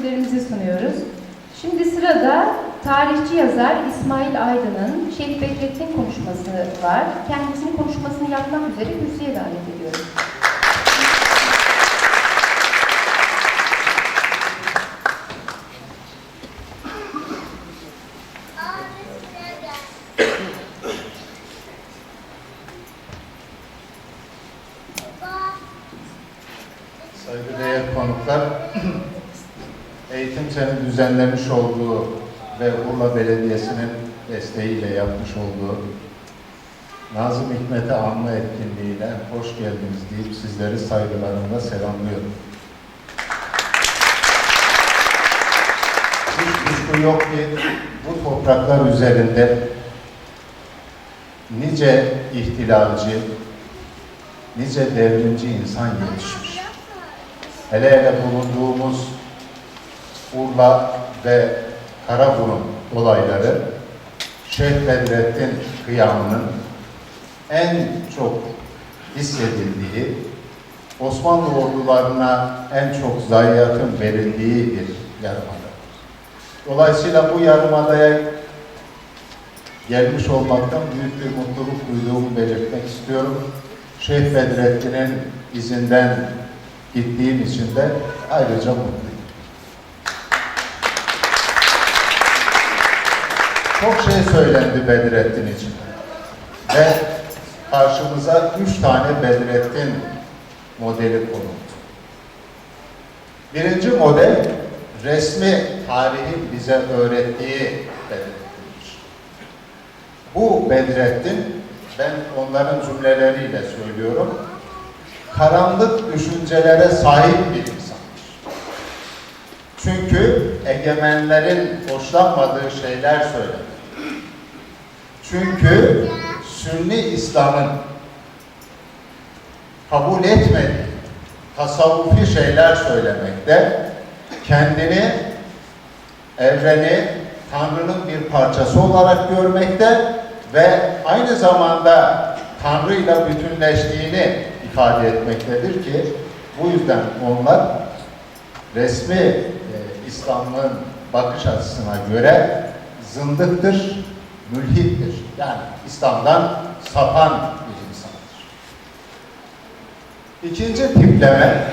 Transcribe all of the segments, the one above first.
ödüllerimizi sunuyoruz. Şimdi sırada tarihçi yazar İsmail Aydın'ın Şeyh Bedrettin konuşması var. Kendisinin konuşmasını yapmak üzere kürsüye davet ediyorum. Senin düzenlemiş olduğu ve Urla Belediyesi'nin desteğiyle yapmış olduğu Nazım Hikmet'i anma etkinliğine hoş geldiniz deyip sizleri saygılarımla selamlıyorum. Hiç kuşku yok ki bu topraklar üzerinde nice ihtilalci, nice devrimci insan yetişmiş. Hele hele bulunduğumuz Urla ve Karaburun olayları Şeyh Bedrettin kıyamının en çok hissedildiği, Osmanlı ordularına en çok zayiatın verildiği bir yarımada. Dolayısıyla bu yarımadaya gelmiş olmaktan büyük bir mutluluk duyduğumu belirtmek istiyorum. Şeyh Bedrettin'in izinden gittiğim için de ayrıca mutluyum. Çok şey söylendi Bedrettin için. Ve karşımıza üç tane Bedrettin modeli konuldu. Birinci model, resmi tarihin bize öğrettiği Bedrettin'dir. Bu Bedrettin, ben onların cümleleriyle söylüyorum, karanlık düşüncelere sahip bir. Çünkü egemenlerin hoşlanmadığı şeyler söyler. Çünkü Sünni İslam'ın kabul etmediği tasavvufi şeyler söylemekte, kendini, evreni Tanrı'nın bir parçası olarak görmekte ve aynı zamanda Tanrı ile bütünleştiğini ifade etmektedir ki bu yüzden onlar resmi İslam'ın bakış açısına göre zındıktır, mülhittir. Yani İslam'dan sapan bir insandır. İkinci tipleme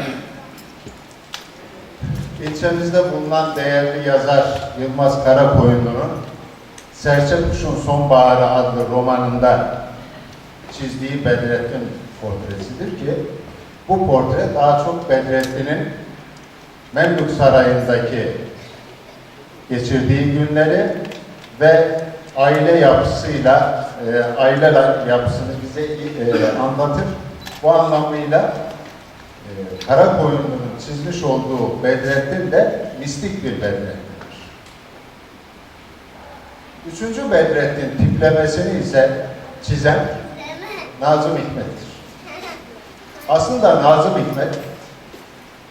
ilçemizde bulunan değerli yazar Yılmaz Karakoyunlu'nun Serçe Kuşun Sonbaharı adlı romanında çizdiği Bedrettin portresidir ki bu portre daha çok Bedrettin'in Memlük Sarayı'ndaki geçirdiği günleri ve aile yapısıyla, e, aile yapısını bize e, anlatır. Bu anlamıyla e, Karakoyunlu'nun çizmiş olduğu Bedrettin de mistik bir Bedrettin'dir. Üçüncü Bedrettin tiplemesini ise çizen Nazım Hikmet'tir. Aslında Nazım Hikmet,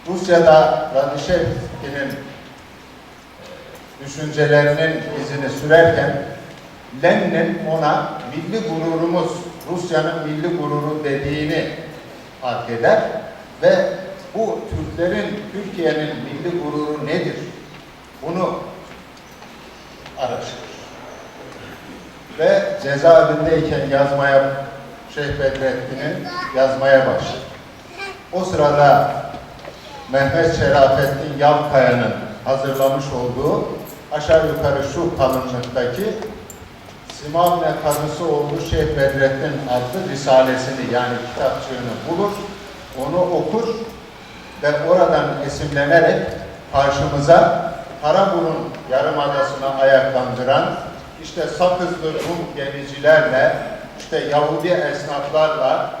Rusya'da Radişevski'nin düşüncelerinin izini sürerken Lenin'in ona milli gururumuz, Rusya'nın milli gururu dediğini fark eder ve bu Türklerin, Türkiye'nin milli gururu nedir? Bunu araştırır. Ve cezaevindeyken yazmaya Şeyh Bedrettin'in yazmaya başladı. O sırada Mehmet Şerafettin Yalkaya'nın hazırlamış olduğu aşağı yukarı şu kalınlıktaki Simavne Kadısı oğlu Şeyh Bedrettin adlı risalesini yani kitapçığını bulur, onu okur ve oradan esimlenerek karşımıza Karaburun Yarımadası'na ayaklandıran işte Sakızlı Rum gemicilerle işte Yahudi esnaflarla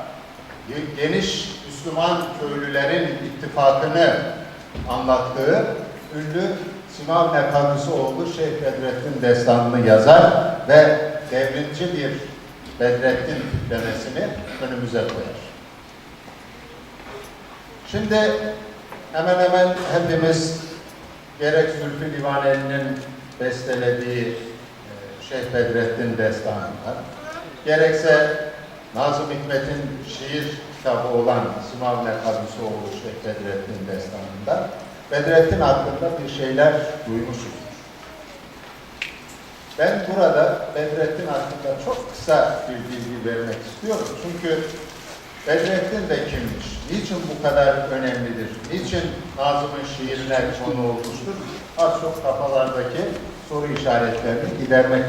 geniş Müslüman köylülerin ittifakını anlattığı ünlü Simavne Kadısı oğlu Şeyh Bedrettin destanını yazar ve devrimci bir Bedrettin tiplemesini önümüze koyar. Şimdi hemen hemen hepimiz gerek Zülfü Livaneli'nin bestelediği e, Şeyh Bedrettin destanında, gerekse Nazım Hikmet'in şiir kitabı olan Simavne Kadısoğlu Şeyh Bedrettin destanında Bedrettin hakkında bir şeyler duymuşuz. Ben burada Bedrettin hakkında çok kısa bir bilgi vermek istiyorum. Çünkü Bedrettin de kimmiş? Niçin bu kadar önemlidir? Niçin Nazım'ın şiirine konu olmuştur? Az çok kafalardaki soru işaretlerini gidermek.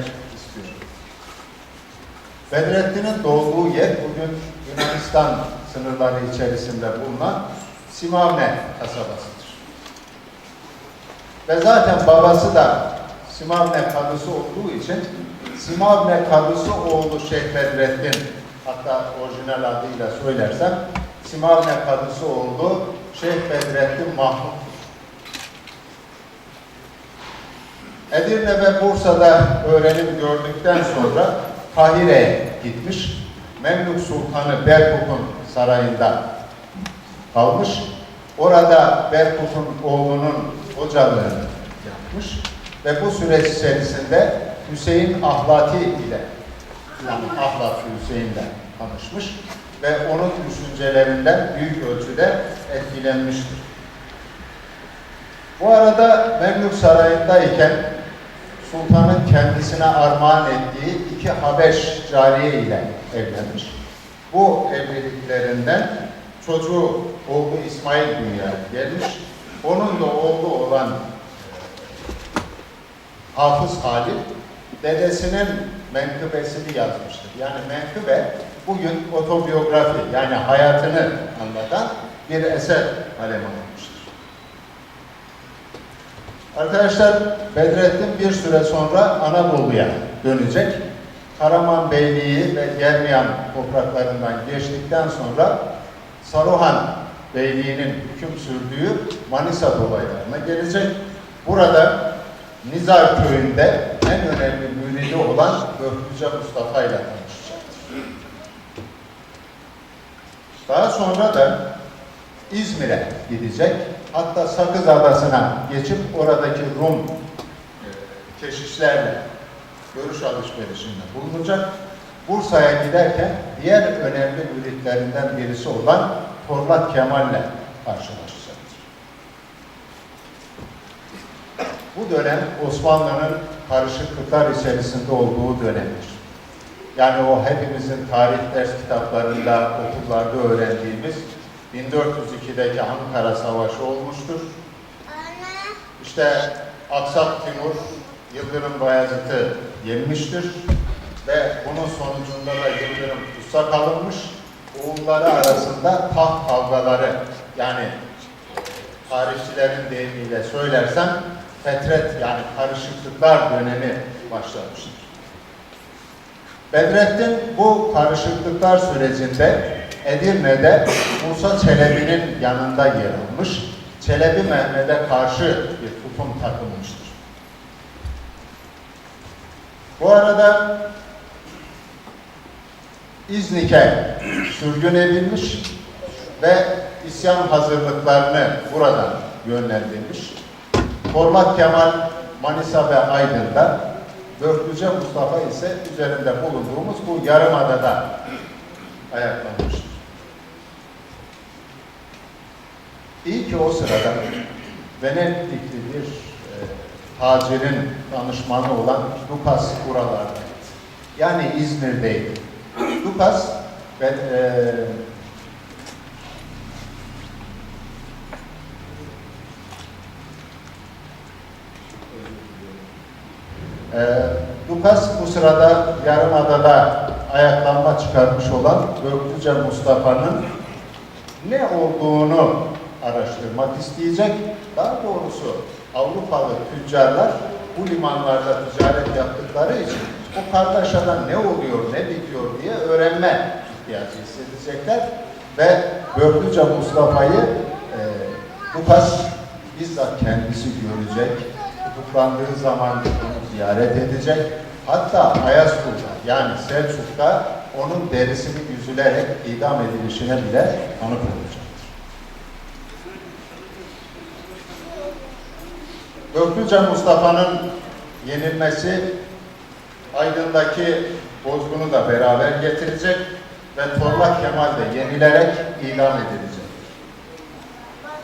Bedrettin'in doğduğu yer bugün Yunanistan sınırları içerisinde bulunan Simavne kasabasıdır. Ve zaten babası da Simavne kadısı olduğu için Simavne kadısı oğlu Şeyh Bedrettin hatta orijinal adıyla söylersem Simavne kadısı oğlu Şeyh Bedrettin Mahmut. Edirne ve Bursa'da öğrenim gördükten sonra Kahire'ye gitmiş. Memlük Sultanı Berkut'un sarayında kalmış. Orada Berkut'un oğlunun hocalığını yapmış. Ve bu süreç içerisinde Hüseyin Ahlati ile yani Ahlatlı Hüseyin'le tanışmış ve onun düşüncelerinden büyük ölçüde etkilenmiştir. Bu arada Memlük Sarayı'ndayken Sultanın kendisine armağan ettiği iki Habeş cariye ile evlenmiş. Bu evliliklerinden çocuğu oğlu İsmail dünyaya gelmiş. Onun da oğlu olan Hafız Halil dedesinin menkıbesini yazmıştır. Yani menkıbe bugün otobiyografi yani hayatını anlatan bir eser almıştır. Arkadaşlar Bedrettin bir süre sonra Anadolu'ya dönecek. Karaman Beyliği ve Germiyan topraklarından geçtikten sonra Saruhan Beyliği'nin hüküm sürdüğü Manisa dolaylarına gelecek. Burada Nizar köyünde en önemli müridi olan Göktüce Mustafa ile tanışacaktır. Daha sonra da İzmir'e gidecek. Hatta Sakız Adası'na geçip oradaki Rum e, keşişlerle görüş alışverişinde bulunacak. Bursa'ya giderken diğer önemli müritlerinden birisi olan Torlat Kemal'le karşılaşacaktır. Bu dönem Osmanlı'nın karışıklıklar içerisinde olduğu dönemdir. Yani o hepimizin tarih ders kitaplarında, okullarda öğrendiğimiz 1402'deki Ankara Savaşı olmuştur. İşte Aksak Timur Yıldırım Bayezid'i yenmiştir ve bunun sonucunda da Yıldırım tutsak alınmış. Oğulları arasında taht kavgaları yani tarihçilerin deyimiyle söylersem fetret yani karışıklıklar dönemi başlamıştır. Bedrettin bu karışıklıklar sürecinde Edirne'de Musa Çelebi'nin yanında yer almış. Çelebi Mehmet'e karşı bir tutum takılmıştır. Bu arada İznik'e sürgün edilmiş ve isyan hazırlıklarını buradan yönlendirmiş. Kormak Kemal Manisa ve Aydın'da, Börklüce Mustafa ise üzerinde bulunduğumuz bu yarımadada ayaklanmıştır. İyi ki o sırada Venedikli bir e, tacirin danışmanı olan Lukas buralardaydı. Yani İzmir'deydi. Lukas ve e, e, Lukas bu sırada Yarımada'da ayaklanma çıkarmış olan Göktüce Mustafa'nın ne olduğunu araştırmak isteyecek. Daha doğrusu Avrupalı tüccarlar bu limanlarda ticaret yaptıkları için o Kartaşa'da ne oluyor, ne bitiyor diye öğrenme ihtiyacı hissedecekler. Ve Göktüce Mustafa'yı e, Lukas bizzat kendisi görecek. Tutuklandığı zaman onu ziyaret edecek. Hatta Ayasofya yani Selçuk'ta onun derisini yüzülerek idam edilişine bile tanık olacaktır. Göklüce Mustafa'nın yenilmesi Aydın'daki bozgunu da beraber getirecek ve Torlak Kemal de yenilerek idam edilecek.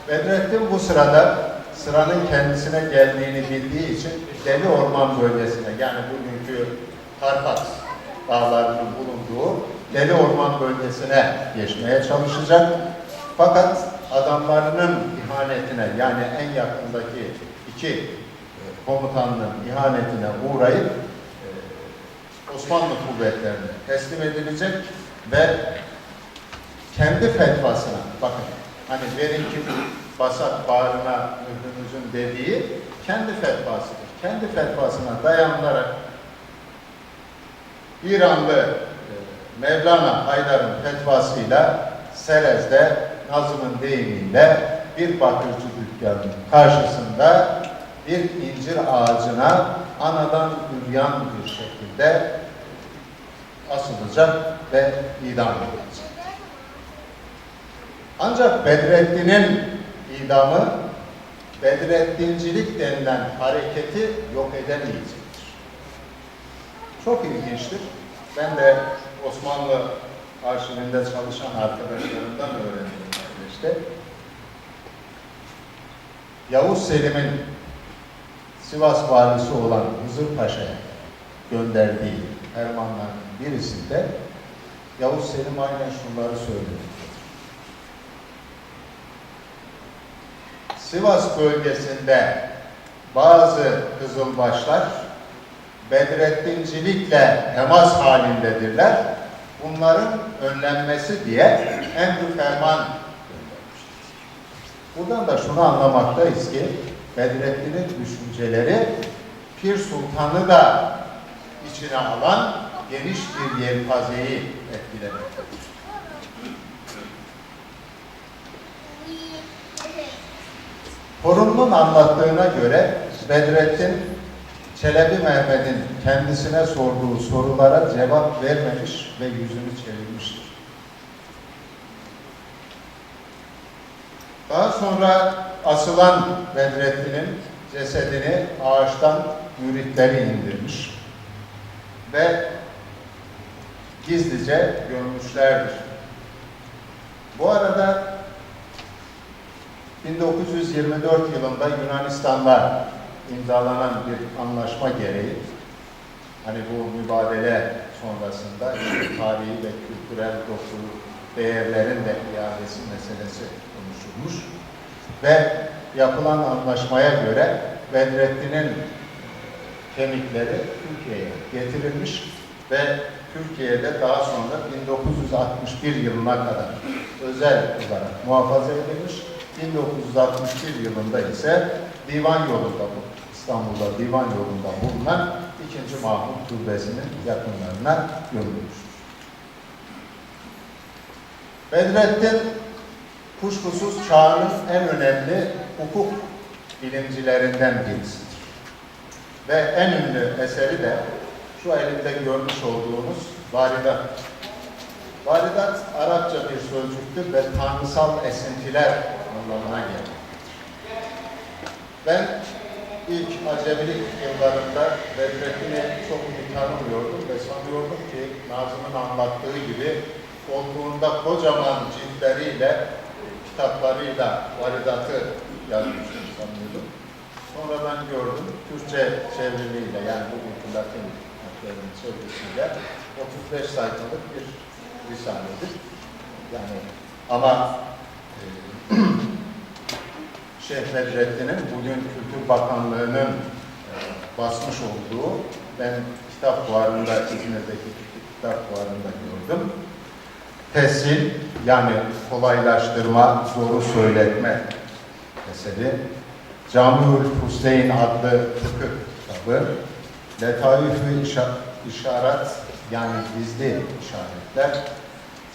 Bedrettin bu sırada sıranın kendisine geldiğini bildiği için Deli Orman bölgesine yani bugünkü Karpat dağlarının bulunduğu Deli Orman bölgesine geçmeye çalışacak. Fakat adamlarının ihanetine yani en yakındaki iki e, komutanın ihanetine uğrayıp e, Osmanlı kuvvetlerine teslim edilecek ve kendi fetvasına bakın hani verin ki basak bağrına mührümüzün dediği kendi fetvasıdır. Kendi fetvasına dayanılarak İranlı e, Mevlana Haydar'ın fetvasıyla Serez'de Nazım'ın deyimiyle bir bakırcı dükkanının karşısında bir incir ağacına anadan üryan bir şekilde asılacak ve idam edilecek. Ancak Bedrettin'in idamı Bedrettincilik denilen hareketi yok edemeyecektir. Çok ilginçtir. Ben de Osmanlı arşivinde çalışan arkadaşlarımdan öğrendim işte. Yavuz Selim'in Sivas valisi olan Hızır Paşa'ya gönderdiği fermanların birisinde Yavuz Selim aynen şunları söylüyor. Sivas bölgesinde bazı kızılbaşlar Bedrettincilikle temas halindedirler. Bunların önlenmesi diye emri ferman göndermiştir. Buradan da şunu anlamaktayız ki Bedrettin'in düşünceleri Pir Sultan'ı da içine alan geniş bir yelpazeyi etkilemektedir. Torununun anlattığına göre Bedrettin Çelebi Mehmet'in kendisine sorduğu sorulara cevap vermemiş ve yüzünü çevirmiştir. Daha sonra asılan Bedrettin'in cesedini ağaçtan müritleri indirmiş ve gizlice gömmüşlerdir. Bu arada 1924 yılında Yunanistan'la imzalanan bir anlaşma gereği hani bu mübadele sonrasında tarihi ve kültürel doku değerlerin de iadesi meselesi konuşulmuş ve yapılan anlaşmaya göre Bedrettin'in kemikleri Türkiye'ye getirilmiş ve Türkiye'de daha sonra 1961 yılına kadar özel olarak muhafaza edilmiş. 1961 yılında ise divan yolunda bu İstanbul'da divan yolunda bulunan 2. Mahmut Türbesi'nin yakınlarına gömülmüştür. Bedrettin kuşkusuz çağının en önemli hukuk bilimcilerinden birisidir. Ve en ünlü eseri de şu elimde görmüş olduğunuz Varidat. Varidat Arapça bir sözcüktür ve tanrısal esintiler anlamına gelir. Ben ilk acemilik yıllarında Bedrettin'i çok iyi tanımıyordum ve sanıyordum ki Nazım'ın anlattığı gibi koltuğunda kocaman ciltleriyle, kitaplarıyla varidatı yazmıştım sanıyordum. Sonradan gördüm, Türkçe çevrimiyle yani bugünkü Latin harflerinin çevirisiyle 35 sayfalık bir risaledir. Yani ama e, Şeyh Bedrettin'in bugün Kültür Bakanlığı'nın e, basmış olduğu, ben kitap fuarında, İzmir'deki kitap fuarında gördüm. Tessil, yani kolaylaştırma, zoru söyletme eseri. Camiül Hüseyin adlı fıkıh kitabı. Letaif-ü İşa- İşaret, yani gizli işaretler.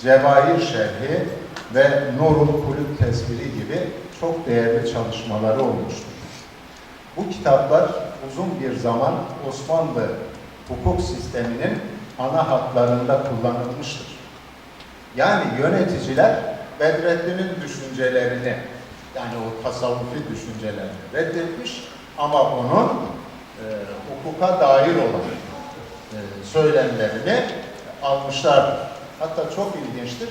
Cevahir Şerhi ve Nurul Kulüp Tesviri gibi çok değerli çalışmaları olmuştur. Bu kitaplar uzun bir zaman Osmanlı hukuk sisteminin ana hatlarında kullanılmıştır. Yani yöneticiler Bedrettin'in düşüncelerini yani o tasavvufi düşüncelerini reddetmiş ama onun e, hukuka dair olan e, söylemlerini almışlar. Hatta çok ilginçtir.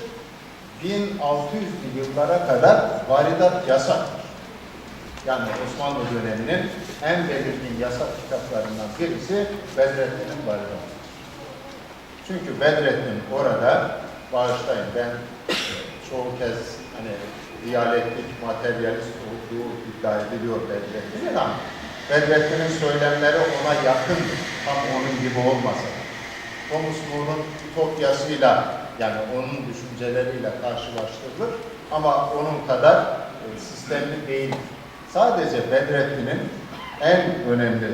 1600'lü yıllara kadar varidat yasaktır. yani Osmanlı döneminin en belirgin yasak kitaplarından birisi Bedrettin'in Barınağı. Çünkü Bedrettin orada, bağışlayın ben e, çoğu kez hani diyalektik, materyalist olduğu iddia ediliyor Bedrettin'in ama Bedrettin'in söylemleri ona yakındır. Tam onun gibi olmasa. Thomas More'un Ütopyasıyla yani onun düşünceleriyle karşılaştırılır ama onun kadar e, sistemli değil. Sadece Bedrettin'in en önemli e,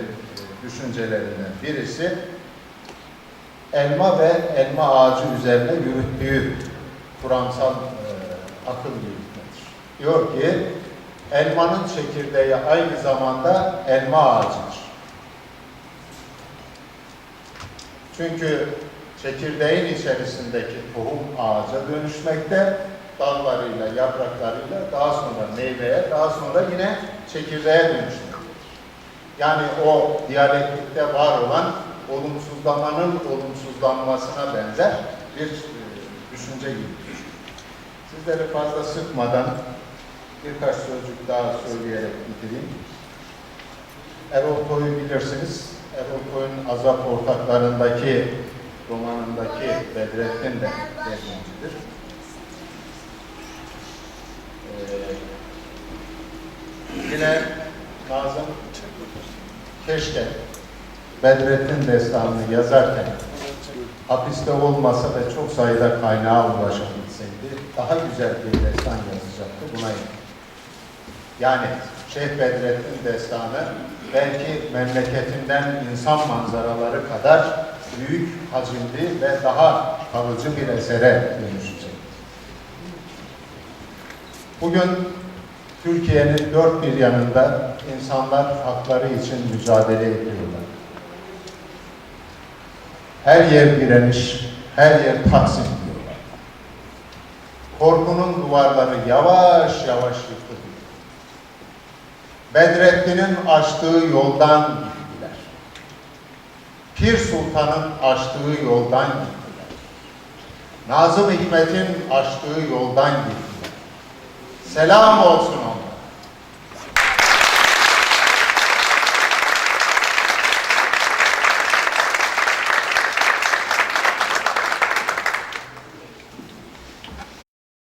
düşüncelerinden birisi elma ve elma ağacı üzerine yürüttüğü kuramsal e, akıl yürütmedir. Diyor ki elmanın çekirdeği aynı zamanda elma ağacıdır. Çünkü çekirdeğin içerisindeki tohum ağaca dönüşmekte, dallarıyla, yapraklarıyla daha sonra meyveye, daha sonra yine çekirdeğe dönüşmektedir. Yani o diyalektikte var olan olumsuzlamanın olumsuzlanmasına benzer bir e, düşünce gibidir. Sizleri fazla sıkmadan birkaç sözcük daha söyleyerek bitireyim. Erol Toy'u bilirsiniz. Erol Toy'un Azap Ortaklarındaki romanındaki Bedrettin de yazımcıdır. Ee, yine Nazım keşke Bedrettin destanını yazarken hapiste olmasa da çok sayıda kaynağa ulaşabilseydi daha güzel bir destan yazacaktı. Buna eminim. Yani Şeyh Bedrettin destanı belki memleketinden insan manzaraları kadar büyük, hacimli ve daha kalıcı bir esere dönüşecek. Bugün Türkiye'nin dört bir yanında insanlar hakları için mücadele ediyorlar. Her yer direniş, her yer taksim diyorlar. Korkunun duvarları yavaş yavaş yıkılıyor. Bedrettin'in açtığı yoldan gittiler. Pir Sultan'ın açtığı yoldan gittiler. Nazım Hikmet'in açtığı yoldan gittiler. Selam olsun